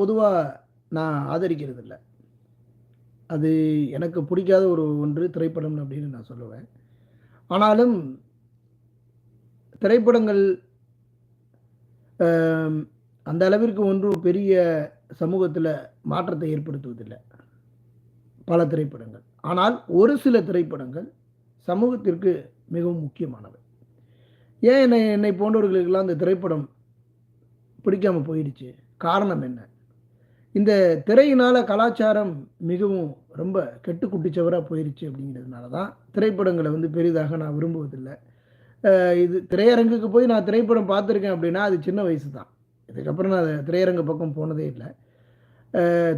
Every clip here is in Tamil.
பொதுவாக நான் ஆதரிக்கிறது இல்லை அது எனக்கு பிடிக்காத ஒரு ஒன்று திரைப்படம் அப்படின்னு நான் சொல்லுவேன். ஆனாலும் திரைப்படங்கள் அந்த அளவிற்கு ஒன்றும் பெரிய சமூகத்தில் மாற்றத்தை ஏற்படுத்துவதில்லை. பல திரைப்படங்கள். ஆனால் ஒரு சில திரைப்படங்கள் சமூகத்திற்கு மிகவும் முக்கியமானவை. ஏன் என்னை என்னை போன்றவர்களுக்கெல்லாம் அந்த திரைப்படம் பிடிக்காமல் போயிடுச்சு? காரணம் என்ன? இந்த திரையினால் கலாச்சாரம் மிகவும் ரொம்ப கெட்டு குட்டிச்சவராக போயிடுச்சு அப்படிங்கிறதுனால தான் திரைப்படங்களை வந்து பெரிதாக நான் விரும்புவதில்லை. இது திரையரங்குக்கு போய் நான் திரைப்படம் பார்த்துருக்கேன் அப்படின்னா அது சின்ன வயசு தான். இதுக்கப்புறம் நான் திரையரங்கு பக்கம் போனதே இல்லை.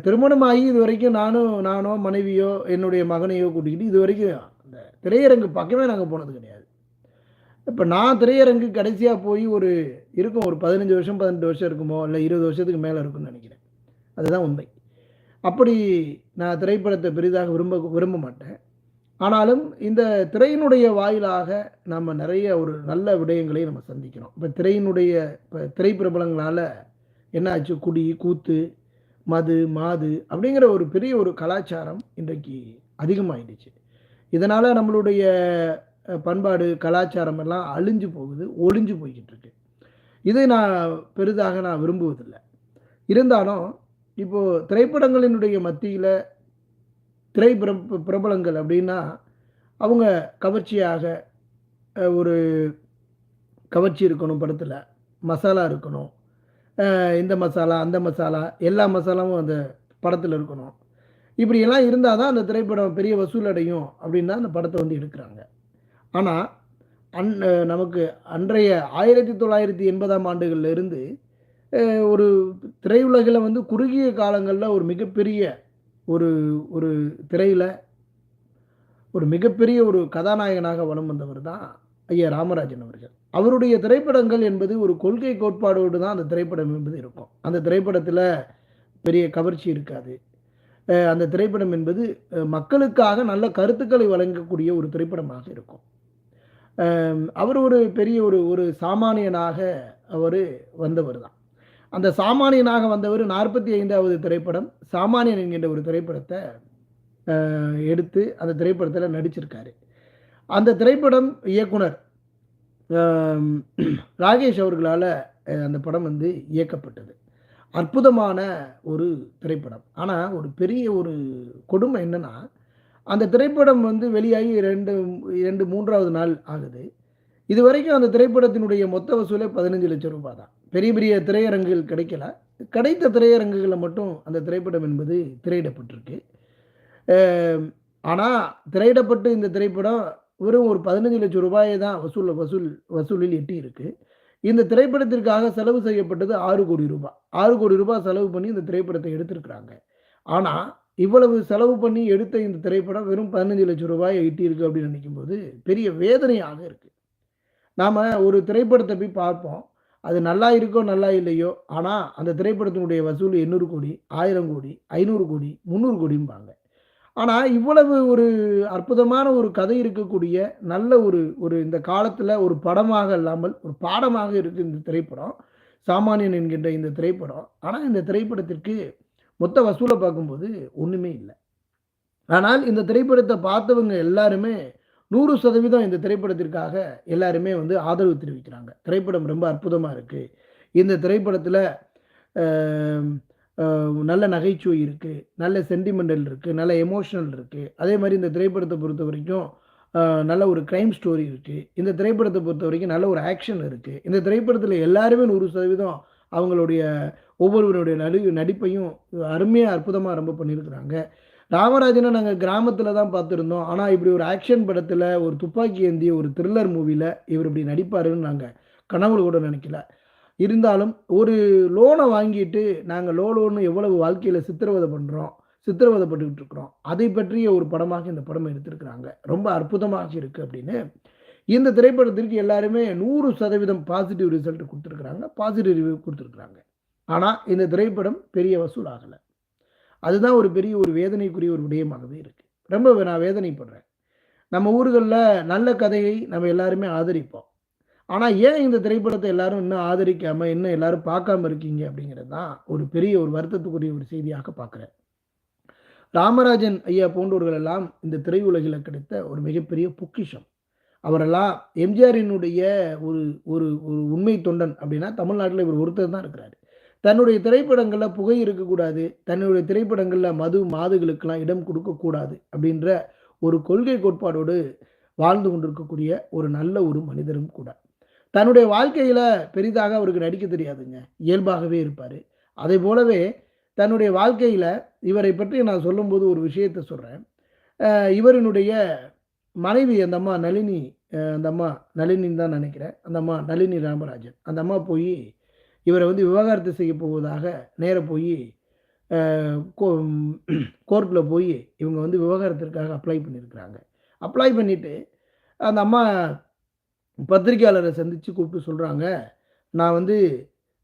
திருமணமாகி இது வரைக்கும் நானும் நானோ மனைவியோ என்னுடைய மகனையோ கூட்டிக்கிட்டு இது வரைக்கும் அந்த திரையரங்கு பக்கமே நாங்கள் போனது கிடையாது. இப்போ நான் திரையரங்கு கடைசியாக போய் ஒரு இருக்கும் ஒரு பதினஞ்சு வருஷம் பதினெட்டு வருஷம் இருக்குமோ இல்லை இருபது வருஷத்துக்கு மேலே இருக்கும்னு நினைக்கிறேன். அதுதான் உண்மை. அப்படி நான் திரைப்படத்தை பெரிதாக விரும்ப விரும்ப மாட்டேன். ஆனாலும் இந்த திரையினுடைய வாயிலாக நம்ம நிறைய ஒரு நல்ல விடயங்களை நம்ம சந்திக்கிறோம். இப்போ திரையினுடைய இப்போ திரைப்பிரபலங்களால் என்ன ஆச்சு குடி கூத்து மது மாது அப்படிங்கிற ஒரு பெரிய ஒரு கலாச்சாரம் இன்றைக்கு அதிகமாகிடுச்சு இதனால் நம்மளுடைய பண்பாடு கலாச்சாரம் எல்லாம் அழிஞ்சு போகுது ஒளிஞ்சு போய்கிட்டு இருக்கு இதை நான் பெரிதாக நான் விரும்புவதில்லை. இருந்தாலும் இப்போது திரைப்படங்களினுடைய மத்தியில் திரை பிரப பிரபலங்கள் அப்படின்னா அவங்க கவர்ச்சியாக ஒரு கவர்ச்சி இருக்கணும் படத்தில். மசாலா இருக்கணும். இந்த மசாலா அந்த மசாலா எல்லா மசாலாவும் அந்த படத்தில் இருக்கணும். இப்படியெல்லாம் இருந்தால் தான் அந்த திரைப்படம் பெரிய வசூல் அடையும் அப்படின்னா அந்த படத்தை வந்து எடுக்கிறாங்க. ஆனால் அன் நமக்கு அன்றைய ஆயிரத்தி தொள்ளாயிரத்தி எண்பதாம் ஆண்டுகள்லேருந்து ஒரு திரையுலகில் வந்து குறுகிய காலங்களில் ஒரு மிகப்பெரிய ஒரு ஒரு திரையில் ஒரு மிகப்பெரிய ஒரு கதாநாயகனாக வலம் வந்தவர் தான் ஐயா ராமராஜன் அவர்கள். அவருடைய திரைப்படங்கள் என்பது ஒரு கொள்கை கோட்பாடோடு தான் அந்த திரைப்படம் என்பது இருக்கும். அந்த திரைப்படத்தில் பெரிய கவர்ச்சி இருக்காது. அந்த திரைப்படம் என்பது மக்களுக்காக நல்ல கருத்துக்களை வழங்கக்கூடிய ஒரு திரைப்படமாக இருக்கும். அவர் ஒரு பெரிய ஒரு ஒரு சாமானியனாக அவர் வந்தவர் தான். அந்த சாமானியனாக வந்தவர் நாற்பத்தி ஐந்தாவது திரைப்படம் சாமானியன் என்கின்ற ஒரு திரைப்படத்தை எடுத்து அந்த திரைப்படத்தில் நடிச்சிருக்காரு. அந்த திரைப்படம் இயக்குனர் ராகேஷ் அவர்களால் அந்த படம் வந்து இயக்கப்பட்டது. அற்புதமான ஒரு திரைப்படம். ஆனால் ஒரு பெரிய ஒரு கொடுமை என்னன்னா அந்த திரைப்படம் வந்து வெளியாகி ரெண்டு இரண்டு மூன்றாவது நாள் ஆகுது. இது வரைக்கும் அந்த திரைப்படத்தினுடைய மொத்த வசூலே பதினஞ்சு லட்சம் ரூபாய் தான். பெரிய பெரிய திரையரங்குகள் கிடைக்கல. கிடைத்த திரையரங்குகளில் மட்டும் அந்த திரைப்படம் என்பது திரையிடப்பட்டிருக்கு. ஆனால் திரையிடப்பட்டு இந்த திரைப்படம் வெறும் ஒரு பதினஞ்சு லட்சம் ரூபாயை தான் வசூல் வசூல் வசூலில் எட்டி இருக்கு இந்த திரைப்படத்திற்காக செலவு செய்யப்பட்டது ஆறு கோடி ரூபாய். ஆறு கோடி ரூபாய் செலவு பண்ணி இந்த திரைப்படத்தை எடுத்திருக்கிறாங்க. ஆனால் இவ்வளவு செலவு பண்ணி எடுத்த இந்த திரைப்படம் வெறும் பதினஞ்சு லட்சம் ரூபாயை ஈட்டி அப்படின்னு நினைக்கும்போது பெரிய வேதனையாக இருக்குது நாம் ஒரு திரைப்படத்தை போய் பார்ப்போம். அது நல்லா இருக்கோ நல்லா இல்லையோ ஆனால் அந்த திரைப்படத்தினுடைய வசூல் எண்ணூறு கோடி ஆயிரம் கோடி ஐநூறு கோடி முந்நூறு கோடிம்பாங்க. ஆனால் இவ்வளவு ஒரு அற்புதமான ஒரு கதை இருக்கக்கூடிய நல்ல ஒரு ஒரு இந்த காலத்தில் ஒரு படமாக இல்லாமல் ஒரு பாடமாக இருக்கு இந்த திரைப்படம். சாமானியன் என்கின்ற இந்த திரைப்படம். ஆனால் இந்த திரைப்படத்திற்கு மொத்த வசூலை பார்க்கும்போது ஒன்றுமே இல்லை. ஆனால் இந்த திரைப்படத்தை பார்த்தவங்க எல்லாருமே நூறு சதவீதம் இந்த திரைப்படத்திற்காக எல்லாருமே வந்து ஆதரவு தெரிவிக்கிறாங்க. திரைப்படம் ரொம்ப அற்புதமாக இருக்குது இந்த திரைப்படத்தில் நல்ல நகைச்சுவை இருக்குது நல்ல சென்டிமெண்டல் இருக்குது நல்ல எமோஷனல் இருக்குது அதே மாதிரி இந்த திரைப்படத்தை பொறுத்த வரைக்கும் நல்ல ஒரு க்ரைம் ஸ்டோரி இருக்குது இந்த திரைப்படத்தை பொறுத்த வரைக்கும் நல்ல ஒரு ஆக்ஷன் இருக்குது இந்த திரைப்படத்தில் எல்லாருமே நூறு சதவீதம் அவங்களுடைய ஒவ்வொருவருடைய நடி நடிப்பையும் அருமையாக அற்புதமாக ரொம்ப பண்ணியிருக்கிறாங்க ராமராஜனை நாங்கள் கிராமத்தில் தான் பார்த்துருந்தோம். ஆனால் இப்படி ஒரு ஆக்ஷன் படத்தில் ஒரு துப்பாக்கி ஏந்திய ஒரு த்ரில்லர் மூவியில் இவர் இப்படி நடிப்பாருன்னு நாங்கள் கனவுல கூட நினைக்கல. இருந்தாலும் ஒரு லோனை வாங்கிட்டு நாங்கள் லோ லோன்னு எவ்வளவு வாழ்க்கையில் சித்திரவதை பண்ணுறோம் சித்திரவதைப்பட்டுக்கிட்டு இருக்கிறோம். அதை பற்றிய ஒரு படமாக இந்த படம் எடுத்திருக்கிறாங்க. ரொம்ப அற்புதமாக இருக்குது அப்படின்னு இந்த திரைப்படத்திற்கு எல்லாருமே நூறு சதவீதம் பாசிட்டிவ் ரிசல்ட் கொடுத்துருக்குறாங்க பாசிட்டிவ் ரிவ்யூ கொடுத்துருக்குறாங்க. ஆனால் இந்த திரைப்படம் பெரிய வசூல் ஆகலை. அதுதான் ஒரு பெரிய ஒரு வேதனைக்குரிய ஒரு விடயமாகவே இருக்குது ரொம்ப நான் வேதனைப்படுறேன். நம்ம ஊர்களில் நல்ல கதையை நம்ம எல்லாருமே ஆதரிப்போம். ஆனால் ஏன் இந்த திரைப்படத்தை எல்லாரும் இன்னும் ஆதரிக்காமல் இன்னும் எல்லாரும் பார்க்காம இருக்கீங்க அப்படிங்கிறது தான் ஒரு பெரிய ஒரு வருத்தத்துக்குரிய ஒரு செய்தியாக பார்க்குறேன். ராமராஜன் ஐயா போன்றவர்கள் எல்லாம் இந்த திரையுலகில் கிடைத்த ஒரு மிகப்பெரிய பொக்கிஷம். அவரெல்லாம் எம்ஜிஆரினுடைய ஒரு ஒரு ஒரு உண்மை தொண்டன் அப்படின்னா, தமிழ்நாட்டில் இவர் ஒருத்தர் தான் இருக்கிறாரு. தன்னுடைய திரைப்படங்களில் புகை இருக்கக்கூடாது. தன்னுடைய திரைப்படங்களில் மது, மாதுகளுக்கெல்லாம் இடம் கொடுக்கக்கூடாது அப்படின்ற ஒரு கொள்கை கோட்பாடோடு வாழ்ந்து கொண்டிருக்கக்கூடிய ஒரு நல்ல ஒரு மனிதரும் கூட. தன்னுடைய வாழ்க்கையில் பெரிதாக அவருக்கு நடிக்க தெரியாதுங்க. இயல்பாகவே இருப்பார் அதே போலவே தன்னுடைய வாழ்க்கையில் இவரை பற்றி நான் சொல்லும்போது ஒரு விஷயத்த சொல்கிறேன் இவரினுடைய மனைவி அந்த அம்மா நளினி அந்த அம்மா நளினின்னு தான் நினைக்கிறேன் அந்த அம்மா நளினி ராமராஜன். அந்த அம்மா போய் இவரை வந்து விவாகரத்து செய்யப் போவதாக நேராக போய் கோர்ட்டில் கோ இவங்க வந்து விவகாரத்திற்காக அப்ளை பண்ணியிருக்கிறாங்க. அப்ளை பண்ணிவிட்டு அந்த அம்மா பத்திரிகையாளரை சந்தித்து கூப்பிட்டு சொல்கிறாங்க "நான் வந்து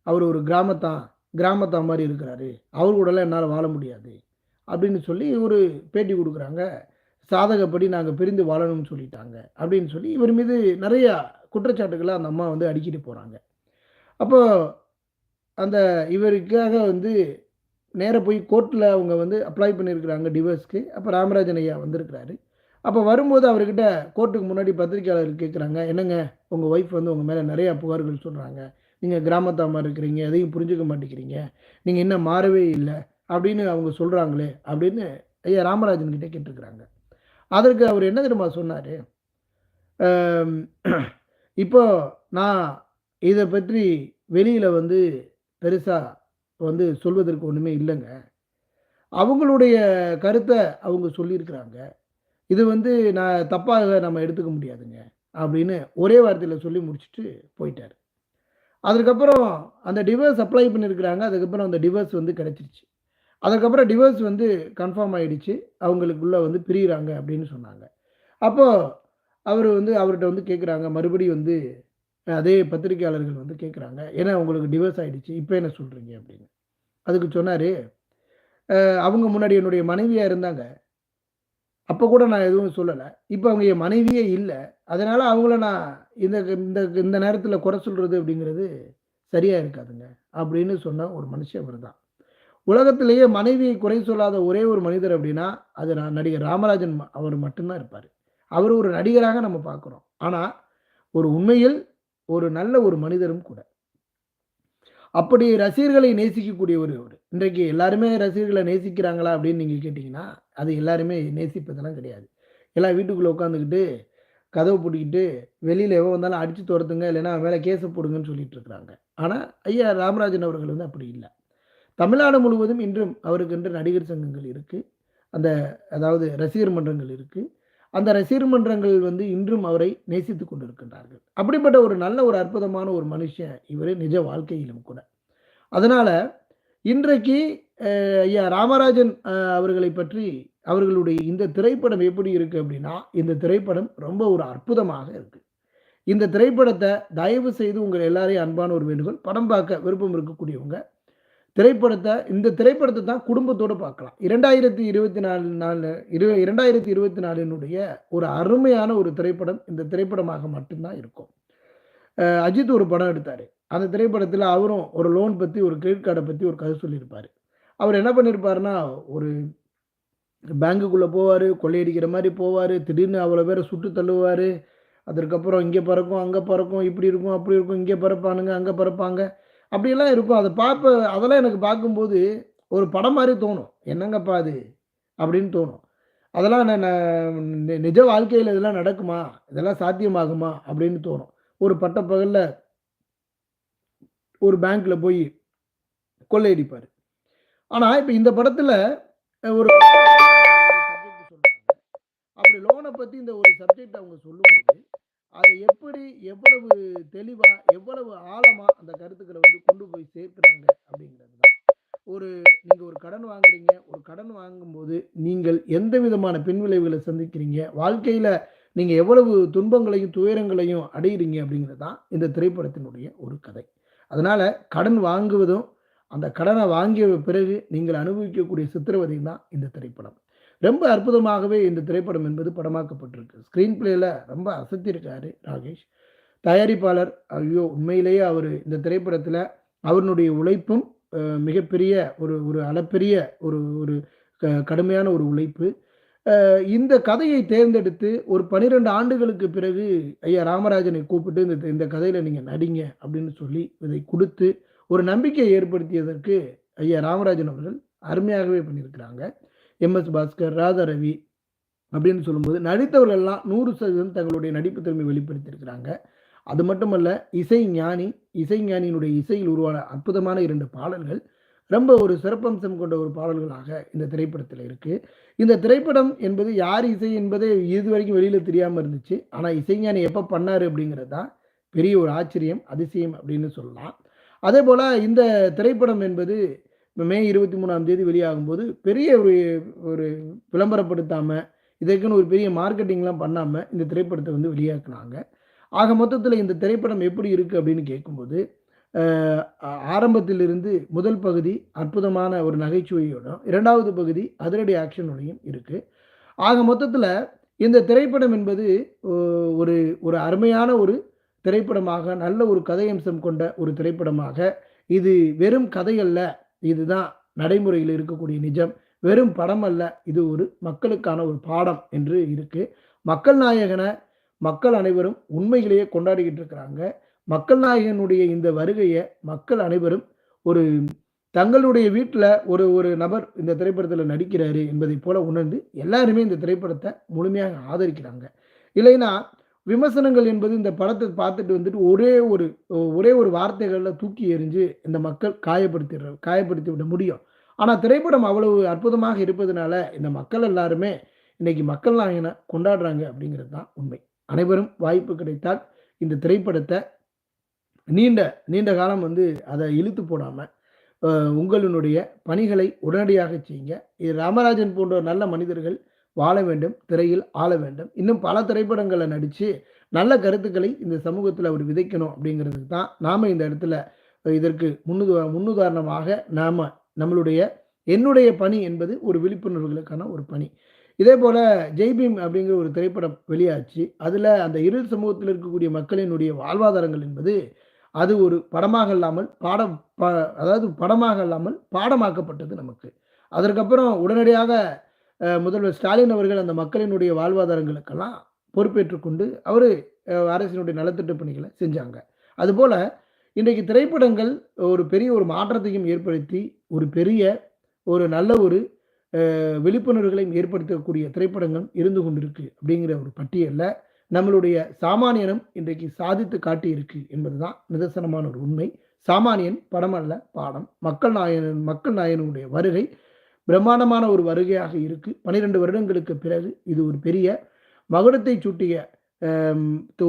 அவர் ஒரு கிராமத்தான் கிராமத்தான் மாதிரி இருக்கிறாரு. அவர் கூடலாம் என்னால் வாழ முடியாது." அப்படின்னு சொல்லி ஒரு பேட்டி கொடுக்குறாங்க சாதகப்படி நாங்கள் பிரிந்து வாழணும்னு சொல்லிட்டாங்க. அப்படின்னு சொல்லி இவர் மீது நிறையா குற்றச்சாட்டுகளை அந்த அம்மா வந்து அடிக்கிட்டு போகிறாங்க அப்போ அந்த இவருக்காக வந்து நேராக போய் கோர்ட்டில் அவங்க வந்து அப்ளை பண்ணியிருக்கிறாங்க டிவோர்ஸ்க்கு. அப்போ ராமராஜன் ஐயா வந்திருக்கிறாரு. அப்போ வரும்போது அவர்கிட்ட கோர்ட்டுக்கு முன்னாடி பத்திரிக்கையாளர் கேட்குறாங்க, "என்னங்க உங்கள் ஒய்ஃப் வந்து உங்கள் மேலே நிறையா புகார்கள் சொல்கிறாங்க நீங்கள் கிராமத்தா இருக்கிறீங்க. எதையும் புரிஞ்சுக்க மாட்டேங்கிறீங்க. நீங்கள் இன்னும் மாறவே இல்லை அப்படின்னு அவங்க சொல்கிறாங்களே அப்படின்னு ஐயா ராமராஜன் கிட்டே கேட்டிருக்கிறாங்க அதற்கு அவர் என்ன தெரியுமா சொன்னார் இப்போ நான் இதை பற்றி வெளியில் வந்து பெருசாக வந்து சொல்வதற்கு ஒன்றுமே இல்லைங்க அவங்களுடைய கருத்தை அவங்க சொல்லியிருக்கிறாங்க. இது வந்து நான் தப்பாக நம்ம எடுத்துக்க முடியாதுங்க. அப்படின்னு ஒரே வார்த்தையில் சொல்லி முடிச்சுட்டு போயிட்டார் அதுக்கப்புறம் அந்த டிவர்ஸ் அப்ளை பண்ணியிருக்கிறாங்க. அதுக்கப்புறம் அந்த டிவர்ஸ் வந்து கிடைச்சிருச்சு. அதுக்கப்புறம் டிவோர்ஸ் வந்து கன்ஃபார்ம் ஆகிடுச்சு அவங்களுக்குள்ளே வந்து பிரியிறாங்க அப்படின்னு சொன்னாங்க. அப்போது அவர் வந்து அவர்கிட்ட வந்து கேட்குறாங்க, மறுபடியும் வந்து அதே பத்திரிக்கையாளர்கள் வந்து கேட்குறாங்க, "ஏன்னா அவங்களுக்கு டிவோர்ஸ் ஆகிடுச்சு இப்போ என்ன சொல்கிறீங்க அப்படின்னு. அதுக்கு சொன்னார் அவங்க முன்னாடி என்னுடைய மனைவியாக இருந்தாங்க. அப்போ கூட நான் எதுவும் சொல்லலை இப்போ அவங்க என் மனைவியே இல்லை அதனால் அவங்கள நான் இந்த இந்த இந்த நேரத்தில் குறை சொல்கிறது அப்படிங்கிறது சரியாக இருக்காதுங்க." அப்படின்னு சொன்ன ஒரு மனுஷன் அவர் தான். உலகத்திலேயே மனைவியை குறை சொல்லாத ஒரே ஒரு மனிதர் அப்படின்னா, அது நடிகர் ராமராஜன் அவர் மட்டும்தான் இருப்பார் அவர் ஒரு நடிகராக நம்ம பார்க்குறோம் ஆனால் ஒரு உண்மையில் ஒரு நல்ல ஒரு மனிதரும் கூட. அப்படி ரசிகர்களை நேசிக்கக்கூடியவர் ஒரு இன்றைக்கு எல்லாருமே ரசிகர்களை நேசிக்கிறாங்களா அப்படின்னு நீங்கள் கேட்டிங்கன்னா அது எல்லாருமே நேசிப்பதெல்லாம் கிடையாது. எல்லாம் வீட்டுக்குள்ளே உட்காந்துக்கிட்டு, கதவை பூட்டிக்கிட்டு, வெளியில் எவன் வந்தாலும் அடித்து துரத்துங்க இல்லைன்னா மேலே மேல போடுங்கன்னு சொல்லிட்டு இருக்கிறாங்க. ஆனால் ஐயா ராமராஜன் அவர்கள் வந்து அப்படி இல்லை தமிழ்நாடு முழுவதும் இன்றும் அவருக்கென்று நடிகர் சங்கங்கள் இருக்குது அந்த அதாவது ரசிகர் மன்றங்கள் இருக்குது அந்த ரசிகர் மன்றங்கள் வந்து இன்றும் அவரை நேசித்து கொண்டிருக்கின்றார்கள். அப்படிப்பட்ட ஒரு நல்ல ஒரு அற்புதமான ஒரு மனுஷன் இவர் நிஜ வாழ்க்கையிலும் கூட. அதனால் இன்றைக்கு ஐயா ராமராஜன் அவர்களை அவர்களைப் பற்றி அவர்களுடைய இந்த திரைப்படம் எப்படி இருக்கு அப்படின்னா, இந்த திரைப்படம் ரொம்ப ஒரு அற்புதமாக இருக்கு. இந்த திரைப்படத்தை தயவு செய்து உங்கள் எல்லாரையும் அன்பான ஒரு வேண்டுகோள். படம் பார்க்க விருப்பம் இருக்கக்கூடியவங்க, திரைப்படத்தை இந்த திரைப்படத்தை தான் குடும்பத்தோடு பார்க்கலாம். 2024 நாலு இரு 2024னுடைய ஒரு அருமையான ஒரு திரைப்படம் இந்த திரைப்படமாக மட்டும்தான் இருக்கும். அஜித் ஒரு படம் எடுத்தார் அந்த திரைப்படத்தில் அவரும் ஒரு லோன் பற்றி ஒரு கிரெடிட் கார்டை பற்றி ஒரு கதை சொல்லியிருப்பார் அவர் என்ன பண்ணியிருப்பாருன்னா, ஒரு பேங்குக்குள்ளே போவார் கொள்ளையடிக்கிற மாதிரி போவார் திடீர்னு அவ்வளோ பேரை சுட்டு தள்ளுவார் அதற்கப்புறம் இங்கே பறக்கும், அங்கே பறக்கும், இப்படி இருக்கும், அப்படி இருக்கும். இங்கே பறப்பானுங்க, அங்கே பறப்பாங்க. அப்படியெல்லாம் இருக்கும். அதை பார்ப்ப அதெல்லாம் எனக்கு பார்க்கும்போது ஒரு படம் மாதிரி தோணும். "என்னங்கப்பா அது அப்படின்னு தோணும். அதெல்லாம் நான் நிஜ வாழ்க்கையில் இதெல்லாம் நடக்குமா? இதெல்லாம் சாத்தியமாகுமா? அப்படின்னு தோணும். ஒரு பட்டப்பகலில் ஒரு பேங்க்கில் போய் கொள்ளையடிப்பார் ஆனால் இப்போ இந்த படத்தில் ஒரு அப்படி லோனை பற்றி இந்த ஒரு சப்ஜெக்ட் அவங்க சொல்லும்போது, அதை எப்படி எவ்வளவு தெளிவா, எவ்வளவு ஆழமா அந்த கருத்துக்களை வந்து கொண்டு போய் சேர்க்கிறாங்க அப்படிங்கிறது தான். ஒரு நீங்க ஒரு கடன் வாங்குறீங்க. ஒரு கடன் வாங்கும்போது நீங்கள் எந்த விதமான பின்விளைவுகளை சந்திக்கிறீங்க? வாழ்க்கையில நீங்க எவ்வளவு துன்பங்களையும், துயரங்களையும் அடையிறீங்க அப்படிங்கிறது தான் இந்த திரைப்படத்தினுடைய ஒரு கதை. அதனால கடன் வாங்குவதும், அந்த கடனை வாங்கிய பிறகு நீங்கள் அனுபவிக்கக்கூடிய சித்திரவதையும் தான் இந்த திரைப்படம். ரொம்ப அற்புதமாகவே இந்த திரைப்படம் என்பது படமாக்கப்பட்டிருக்கு. ஸ்க்ரீன் பிளேல ரொம்ப அசத்திருக்காரு ராகேஷ். தயாரிப்பாளர் ஐயோ உண்மையிலேயே அவர் இந்த திரைப்படத்தில் அவருடைய உழைப்பும் மிகப்பெரிய ஒரு ஒரு அளப்பெரிய ஒரு ஒரு க- கடுமையான ஒரு உழைப்பு. இந்த கதையை தேர்ந்தெடுத்து ஒரு பனிரெண்டு ஆண்டுகளுக்கு பிறகு ஐயா ராமராஜனை கூப்பிட்டு இந்த இந்த கதையில் நீங்கள் நடிங்க அப்படின்னு சொல்லி இதை கொடுத்து ஒரு நம்பிக்கையை ஏற்படுத்தியதற்கு ஐயா ராமராஜன் அவர்கள் அருமையாகவே பண்ணியிருக்கிறாங்க. எம்எஸ் பாஸ்கர் ராதா ரவி அப்படின்னு சொல்லும்போது நடித்தவர்கள் எல்லாம் நூறு சதவீதம் தங்களுடைய நடிப்பு திறமை வெளிப்படுத்தியிருக்கிறாங்க. அது மட்டுமல்ல இசை ஞானி இசை ஞானியினுடைய இசையில் உருவான அற்புதமான இரண்டு பாடல்கள் ரொம்ப ஒரு சிறப்பம்சம் கொண்ட ஒரு பாடல்களாக இந்த திரைப்படத்தில் இருக்கு. இந்த திரைப்படம் என்பது யார் இசை என்பதே இது வரைக்கும் வெளியில் தெரியாமல் இருந்துச்சு. ஆனால் இசைஞானி எப்போ பண்ணார் அப்படிங்கிறது தான் பெரிய ஒரு ஆச்சரியம் அதிசயம் அப்படின்னு சொல்லலாம். அதே போல் இந்த திரைப்படம் என்பது மே இருபத்தி மூணாம் தேதி வெளியாகும்போது பெரிய ஒரு ஒரு விளம்பரப்படுத்தாமல் இதற்குன்னு ஒரு பெரிய மார்க்கெட்டிங்லாம் பண்ணாமல் இந்த திரைப்படத்தை வந்து வெளியாக்குனாங்க. ஆக மொத்தத்தில் இந்த திரைப்படம் எப்படி இருக்குது அப்படின்னு கேட்கும்போது ஆரம்பத்திலிருந்து முதல் பகுதி அற்புதமான ஒரு நகைச்சுவையோடும் இரண்டாவது பகுதி அதிரடி ஆக்ஷனோடையும் இருக்குது ஆக மொத்தத்தில் இந்த திரைப்படம் என்பது ஒரு ஒரு அருமையான ஒரு திரைப்படமாக நல்ல ஒரு கதையம்சம் கொண்ட ஒரு திரைப்படமாக இது வெறும் கதையல்ல இதுதான் நடைமுறையில் இருக்கக்கூடிய நிஜம். வெறும் படம் அல்ல இது ஒரு மக்களுக்கான ஒரு பாடம் என்று இருக்கு. மக்கள் நாயகனை மக்கள் அனைவரும் உண்மையிலேயே கொண்டாடிக்கிட்டு இருக்கிறாங்க. மக்கள் நாயகனுடைய இந்த வருகையை மக்கள் அனைவரும் ஒரு தங்களுடைய வீட்டில் ஒரு ஒரு நபர் இந்த திரைப்படத்தில் நடிக்கிறாரு என்பதை போல உணர்ந்து எல்லாருமே இந்த திரைப்படத்தை முழுமையாக ஆதரிக்கிறாங்க. இல்லைன்னா விமர்சனங்கள் என்பது இந்த படத்தை பார்த்துட்டு வந்துட்டு ஒரே ஒரு ஒரே ஒரு வார்த்தைகளில் தூக்கி எறிஞ்சு இந்த மக்கள் காயப்படுத்திடுற காயப்படுத்தி விட முடியும். ஆனால் திரைப்படம் அவ்வளவு அற்புதமாக இருப்பதனால இந்த மக்கள் எல்லாருமே இன்னைக்கு மக்கள் நாயனை கொண்டாடுறாங்க அப்படிங்கிறது தான் உண்மை. அனைவரும் வாய்ப்பு கிடைத்தால் இந்த திரைப்படத்தை நீண்ட நீண்ட காலம் வந்து அதை இழுத்து போடாமல் உங்களினுடைய பணிகளை உடனடியாக செய்யுங்க. இது ராமராஜன் போன்ற நல்ல மனிதர்கள் வாழ வேண்டும் திரையில் ஆள வேண்டும். இன்னும் பல திரைப்படங்களை நடித்து நல்ல கருத்துக்களை இந்த சமூகத்தில் அவர் விதைக்கணும் அப்படிங்கிறதுக்கு தான் நாம் இந்த இடத்துல இதற்கு முன்னுத முன்னுதாரணமாக நாம் நம்மளுடைய என்னுடைய பணி என்பது ஒரு விழிப்புணர்வுகளுக்கான ஒரு பணி. இதே போல் ஜெய்பீம் அப்படிங்கிற ஒரு திரைப்படம் வெளியாச்சு. அதில் அந்த இருள் சமூகத்தில் இருக்கக்கூடிய மக்களினுடைய வாழ்வாதாரங்கள் என்பது அது ஒரு படமாக இல்லாமல் பாடம் அதாவது படமாக இல்லாமல் பாடமாக்கப்பட்டது நமக்கு. அதற்கப்புறம் உடனடியாக முதல்வர் ஸ்டாலின் அவர்கள் அந்த மக்களினுடைய வாழ்வாதாரங்களுக்கெல்லாம் பொறுப்பேற்றுக்கொண்டு அவர் அரசினுடைய நலத்திட்ட பணிகளை செஞ்சாங்க. அதுபோல் இன்றைக்கு திரைப்படங்கள் ஒரு பெரிய ஒரு மாற்றத்தையும் ஏற்படுத்தி ஒரு பெரிய ஒரு நல்ல ஒரு விழிப்புணர்வுகளையும் ஏற்படுத்தக்கூடிய திரைப்படங்கள் இருந்து கொண்டிருக்கு அப்படிங்கிற ஒரு பட்டியலில் நம்மளுடைய சாமானியனும் இன்றைக்கு சாதித்து காட்டியிருக்கு என்பதுதான் நிதர்சனமான ஒரு உண்மை. சாமானியன் படம் அல்ல பாடம். மக்கள் நாயன் மக்கள் நாயனுடைய வருகை பிரம்மாண்டமான ஒரு வருகையாக இருக்கு. பனிரெண்டு வருடங்களுக்கு பிறகு இது ஒரு பெரிய மகுடத்தை சூட்டிய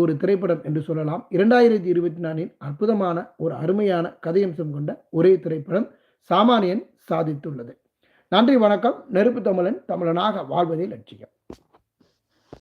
ஒரு திரைப்படம் என்று சொல்லலாம். இரண்டாயிரத்தி இருபத்தி நாலில் அற்புதமான ஒரு அருமையான கதையம்சம் கொண்ட ஒரே திரைப்படம் சாமானியன் சாதித்துள்ளது. நன்றி வணக்கம். நெருப்பு தமிழன் தமிழனாக வாழ்வதே லட்சியம்.